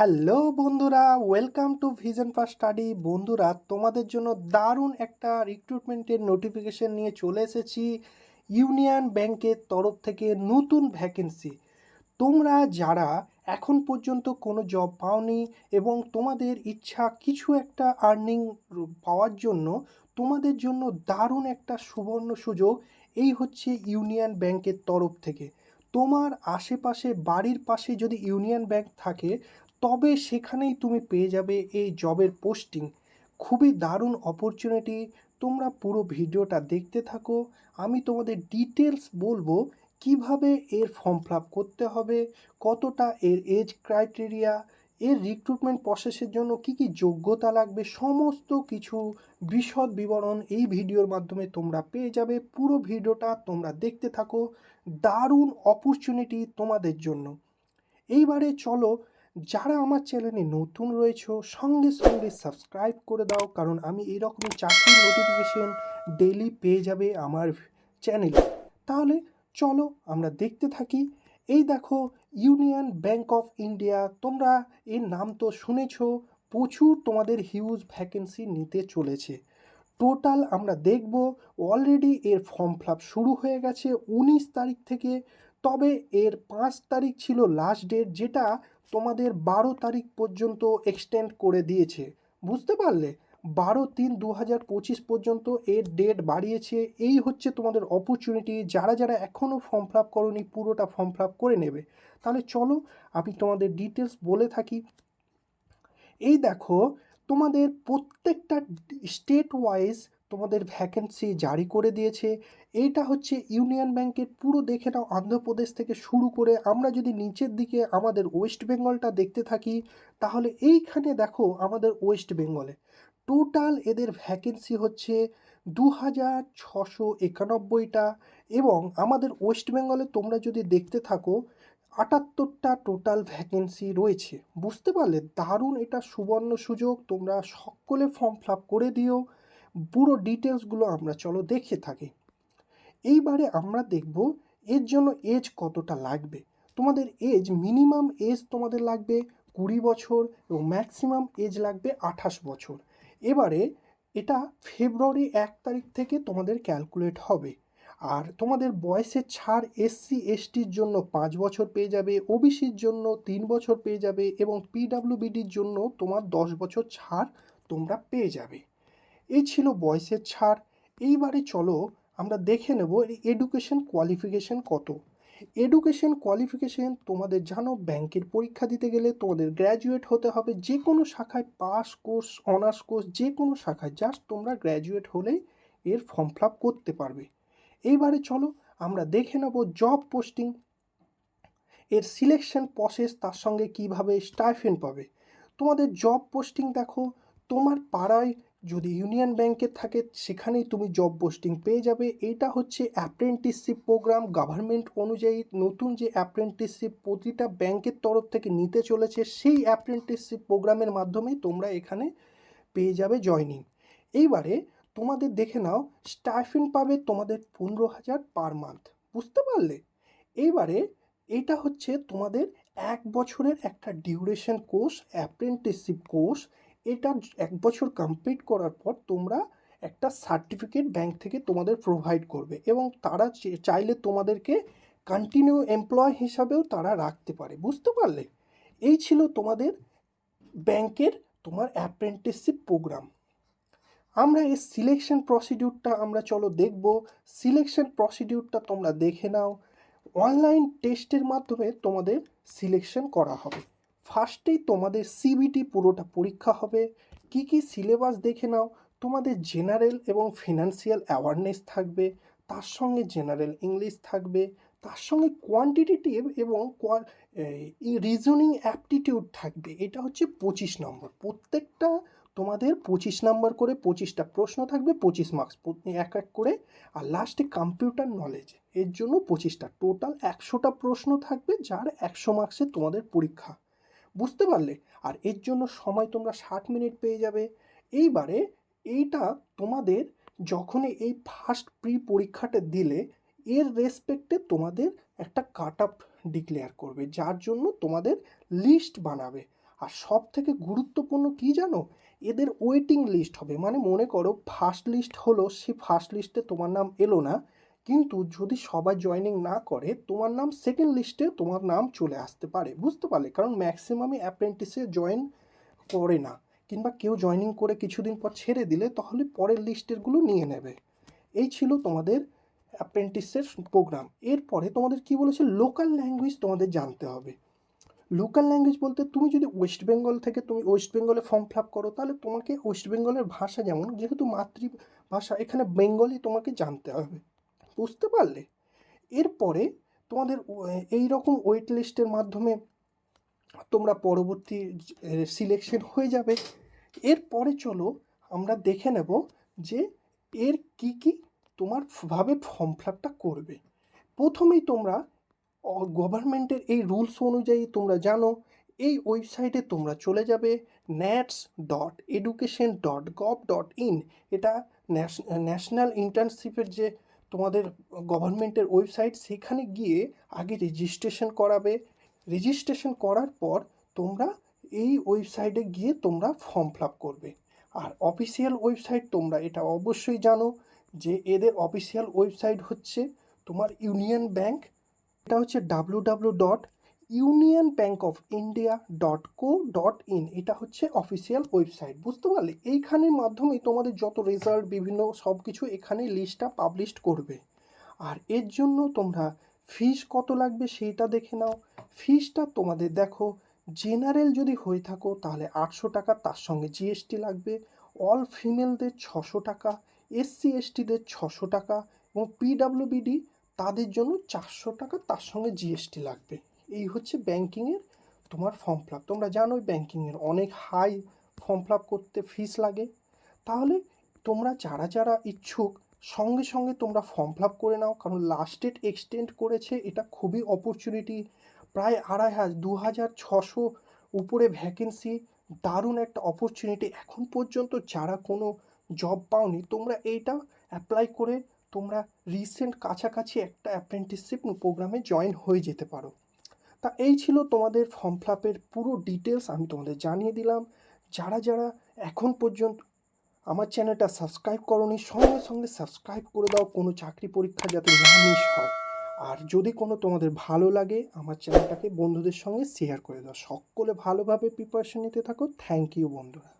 Hello বন্ধুরা, welcome to vision for study. বন্ধুরা, তোমাদের জন্য দারুণ একটা রিক্রুটমেন্টের নোটিফিকেশন নিয়ে চলে এসেছি ইউনিয়ন ব্যাংকের তরফ থেকে নতুন ভ্যাকেন্সি তোমরা যারা এখন পর্যন্ত কোনো জব পাওনি এবং তোমাদের ইচ্ছা কিছু একটা আর্নিং পাওয়ার জন্য, তোমাদের জন্য দারুণ একটা সুবর্ণ সুযোগ এই হচ্ছে ইউনিয়ন ব্যাংকের তরফ থেকে। তোমার আশেপাশে, বাড়ির পাশে যদি ইউনিয়ন ব্যাংক থাকে তবে সেখানেই তুমি পেয়ে যাবে এই জবের পোস্টিং খুবই দারুণ অপরচুনিটি তোমরা পুরো ভিডিওটা দেখতে থাকো। আমি তোমাদের ডিটেলস বলব কীভাবে এর ফর্ম ফিল করতে হবে, কতটা এর এজ ক্রাইটেরিয়া এর রিক্রুটমেন্ট প্রসেসের জন্য কি কি যোগ্যতা লাগবে, সমস্ত কিছু বিশদ বিবরণ এই ভিডিওর মাধ্যমে তোমরা পেয়ে যাবে। পুরো ভিডিওটা তোমরা দেখতে থাকো। দারুণ অপরচুনিটি তোমাদের জন্য। এইবারে চলো যারা আমার চ্যানেলে নতুন রয়েছে, সঙ্গে সঙ্গে সাবস্ক্রাইব করে দাও, কারণ আমি এইরকমই চাকরির নোটিফিকেশন ডেলি পেয়ে যাবে আমার চ্যানেলে। তাহলে চলো আমরা দেখতে থাকি। এই দেখো ইউনিয়ন ব্যাংক অফ ইন্ডিয়া তোমরা এর নাম তো শুনেছো, প্রচুর তোমাদের হিউজ ভ্যাকেন্সি নিতে চলেছে। টোটাল আমরা দেখব অলরেডি এর ফর্ম ফিল শুরু হয়ে গেছে, উনিশ তারিখ থেকে তবে এর পাঁচ তারিখ ছিল লাস্ট ডেট যেটা তোমাদের বারো তারিখ পর্যন্ত এক্সটেন্ড করে দিয়েছে। বুঝতে পারলে? বারো তিন দু হাজার পঁচিশ পর্যন্ত এর ডেট বাড়িয়েছে। এই হচ্ছে তোমাদের অপরচুনিটি যারা যারা এখনও ফর্ম ফিল আপ করনি, পুরোটা ফর্ম ফিল আপ করে নেবে। তাহলে চলো আমি তোমাদের ডিটেলস বলে থাকি। এই দেখো, তোমাদের প্রত্যেকটা স্টেট ওয়াইজ তোমাদের ভ্যাকেন্সি জারি করে দিয়েছে। এইটা হচ্ছে ইউনিয়ন ব্যাংকের পুরো দেখে নাও অন্ধ্রপ্রদেশ থেকে শুরু করে আমরা যদি নিচের দিকে আমাদের ওয়েস্ট বেঙ্গলটা দেখতে থাকি, তাহলে এইখানে দেখো আমাদের ওয়েস্ট বেঙ্গলে টোটাল এদের ভ্যাকেন্সি হচ্ছে দু হাজার ছশো একানব্বইটা এবং আমাদের ওয়েস্ট বেঙ্গলে তোমরা যদি দেখতে থাকো, আটাত্তরটা টোটাল ভ্যাকেন্সি রয়েছে। বুঝতে পারলে? দারুণ এটা সুবর্ণ সুযোগ, তোমরা সকলে ফর্ম ফিল করে দিও। পুরো ডিটেলসগুলো আমরা, চলো দেখে থাকি। এইবারে আমরা দেখব এর জন্য এজ কতটা লাগবে। তোমাদের এজ মিনিমাম এজ তোমাদের লাগবে কুড়ি বছর এবং ম্যাক্সিমাম এজ লাগবে আঠাশ বছর। এবারে এটা ফেব্রুয়ারি এক তারিখ থেকে তোমাদের ক্যালকুলেট হবে। আর তোমাদের বয়সের ছাড় এসসি এসটির জন্য পাঁচ বছর পেয়ে যাবে ওবিসির জন্য তিন বছর পেয়ে যাবে এবং পিডাব্লিউবিডির জন্য তোমার দশ বছর ছাড় তোমরা পেয়ে যাবে। এই ছিল বয়সের ছাড়। এইবারে চলো আমরা দেখে নেব এডুকেশন কোয়ালিফিকেশন কত। এডুকেশন কোয়ালিফিকেশন তোমাদের জানো ব্যাংকের পরীক্ষা দিতে গেলে তোমাদের গ্র্যাজুয়েট হতে হবে যে কোনো শাখায় পাস কোর্স অনার্স কোর্স যে কোনো শাখায় জাস্ট তোমরা গ্র্যাজুয়েট হলেই এর ফর্ম ফিল করতে পারবে। এইবারে চলো আমরা দেখে নেব জব পোস্টিং এর সিলেকশন প্রসেস তার সঙ্গে কীভাবে স্টাইফেন পাবে। তোমাদের জব পোস্টিং দেখো, তোমার পাড়ায় যদি ইউনিয়ন ব্যাংকে থাকে, সেখানেই তুমি জব পোস্টিং পেয়ে যাবে। এটা হচ্ছে অ্যাপ্রেন্টিসশিপ প্রোগ্রাম গভর্নমেন্ট অনুযায়ী নতুন যে অ্যাপ্রেন্টিসশিপ প্রতিটা ব্যাংকের তরফ থেকে নিতে চলেছে, সেই অ্যাপ্রেন্টিসশিপ প্রোগ্রামের মাধ্যমেই তোমরা এখানে পেয়ে যাবে জয়নিং এইবারে তোমাদের দেখে নাও স্টাইফেন পাবে তোমাদের পনেরো হাজার পার মান্থ বুঝতে পারলে? এইবারে এটা হচ্ছে তোমাদের এক বছরের একটা ডিউরেশন কোর্স অ্যাপ্রেন্টিসশিপ কোর্স এটা এক বছর কমপ্লিট করার পর তোমরা একটা সার্টিফিকেট ব্যাংক থেকে তোমাদের প্রোভাইড করবে এবং তারা চাইলে তোমাদেরকে কন্টিনিউ এমপ্লয় হিসাবেও তারা রাখতে পারে। বুঝতে পারলে? এই ছিল তোমাদের ব্যাংকের তোমার অ্যাপ্রেন্টিসশিপ প্রোগ্রাম আমরা এই সিলেকশন প্রসিডিউরটা আমরা চলো দেখব। সিলেকশন প্রসিডিউরটা তোমরা দেখে নাও। অনলাইন টেস্টের মাধ্যমে তোমাদের সিলেকশন করা হবে। ফার্স্টেই তোমাদের সিবিটি পুরোটা পরীক্ষা হবে। কি কি সিলেবাস দেখে নাও, তোমাদের জেনারেল এবং ফিনান্সিয়াল অ্যাওয়ারনেস থাকবে, তার সঙ্গে জেনারেল ইংলিশ থাকবে, তার সঙ্গে কোয়ান্টিটেটিভ এবং রিজনিং অ্যাপটিটিউড থাকবে। এটা হচ্ছে পঁচিশ নম্বর। প্রত্যেকটা তোমাদের পঁচিশ নাম্বার করে পঁচিশটা প্রশ্ন থাকবে, পঁচিশ মার্কস এক এক করে। আর লাস্টে কম্পিউটার নলেজ এর জন্য পঁচিশটা। টোটাল একশোটা প্রশ্ন থাকবে, যার একশো মার্কসের তোমাদের পরীক্ষা বুঝতে পারলে। আর এর জন্য সময় তোমরা ষাট মিনিট পেয়ে যাবে। এইবারে এইটা তোমাদের যখনই এই ফার্স্ট প্রি পরীক্ষাটা দিলে, এর রেসপেক্টে তোমাদের একটা কাট আপ ডিক্লেয়ার করবে, যার জন্য তোমাদের লিস্ট বানাবে। আর সব থেকে গুরুত্বপূর্ণ কি জানো? এদের ওয়েটিং লিস্ট হবে। মানে মনে করো ফার্স্ট লিস্ট হলো সে ফার্স্ট লিস্টে তোমার নাম এলো না। কিন্তু যদি সবাই জয়েনিং না করে, তোমার নাম সেকেন্ড লিস্টে তোমার নাম চলে আসতে পারে, বুঝতে পারলে? কারণ ম্যাক্সিমামই অ্যাপ্রেন্টিসে জয়েন করে না, কিংবা কেউ জয়েনিং করে কিছুদিন পর ছেড়ে দিলে, তাহলে পরের লিস্টেরগুলো নিয়ে নেবে। এই ছিল তোমাদের অ্যাপ্রেন্টিসের প্রোগ্রাম এরপরে তোমাদের কি বলেছে? লোকাল ল্যাঙ্গুয়েজ তোমাদের জানতে হবে। লোকাল ল্যাঙ্গুয়েজ বলতে তুমি যদি ওয়েস্ট বেঙ্গল থেকে তুমি ওয়েস্ট বেঙ্গলে ফর্ম ফিল আপ করো, তাহলে তোমাকে ওয়েস্ট বেঙ্গলের ভাষা যেমন, যেহেতু মাতৃভাষা, এখানে বেঙ্গলি তোমাকে জানতে হবে। বুঝতে পারলে? এরপরে তোমাদের এই রকম ওয়েট লিস্টের মাধ্যমে তোমরা পরবর্তী সিলেকশন হয়ে যাবে। এরপরে চলো আমরা দেখে নেব যে এর কি কি তোমার ভাবে ফর্ম ফিল আপটা করবে। প্রথমেই তোমরা গভর্নমেন্টের এই রুলস অনুযায়ী তোমরা জানো, এই ওয়েবসাইটে তোমরা চলে যাবে NATS dot education dot gov dot in এটা ন্যাশনাল ইন্টার্নশিপের যে তোমাদের গভর্নমেন্টের ওয়েবসাইট, সেখানে গিয়ে আগে রেজিস্ট্রেশন করাবে। রেজিস্ট্রেশন করার পর তোমরা এই ওয়েবসাইটে গিয়ে তোমরা ফর্ম ফিল করবে। আর অফিসিয়াল ওয়েবসাইট তোমরা, এটা অবশ্যই জানো যে এদের অফিসিয়াল ওয়েবসাইট হচ্ছে তোমার ইউনিয়ন ব্যাংক এটা হচ্ছে W W dot Union Bank of India dot co dot in. এটা হচ্ছে অফিসিয়াল ওয়েবসাইট বুঝতে পারলে? এইখানের মাধ্যমে তোমাদের যত রেজাল্ট বিভিন্ন সব কিছু এখানে লিস্টটা পাবলিশ করবে। আর এর জন্য তোমরা ফিস কত লাগবে সেইটা দেখে নাও। ফিসটা তোমাদের দেখো জেনারেল যদি হয়ে থাকো, তাহলে আটশো টাকা, তার সঙ্গে জিএসটি লাগবে। অল ফিমেলদের ছশো টাকা এসসি এসটিদের ছশো টাকা এবং পিডাব্লিউবিডি তাদের জন্য চারশো টাকা, তার সঙ্গে জিএসটি লাগবে। এই হচ্ছে ব্যাঙ্কিংয়ের তোমার ফর্ম ফিল তোমরা জানোই ব্যাঙ্কিংয়ের অনেক হাই ফর্ম ফিল করতে ফিস লাগে। তাহলে তোমরা যারা যারা ইচ্ছুক, সঙ্গে সঙ্গে তোমরা ফর্ম ফিল করে নাও, কারণ লাস্ট ডেট এক্সটেন্ড করেছে, এটা খুবই অপরচুনিটি প্রায় আড়াই হাজার দু হাজার ছশো উপরে ভ্যাকেন্সি দারুণ একটা অপরচুনিটি এখন পর্যন্ত যারা কোনো জব পাওনি, তোমরা এইটা অ্যাপ্লাই করে তোমরা রিসেন্ট কাছাকাছি একটা অ্যাপ্রেন্টিসশিপ প্রোগ্রামে জয়েন হয়ে যেতে পারো। তা এই ছিল তোমাদের ফর্ম ফিল আপের পুরো ডিটেলস আমি তোমাদের জানিয়ে দিলাম। যারা যারা এখন পর্যন্ত আমার চ্যানেলটা সাবস্ক্রাইব করনি, সঙ্গে সঙ্গে সাবস্ক্রাইব করে দাও কোনো চাকরি পরীক্ষা যাতে না মিস হয়। আর যদি কোনো তোমাদের ভালো লাগে, আমার চ্যানেলটাকে বন্ধুদের সঙ্গে শেয়ার করে দাও। সকলে ভালোভাবে প্রিপারেশন নিতে থাকো। থ্যাংক ইউ বন্ধুরা।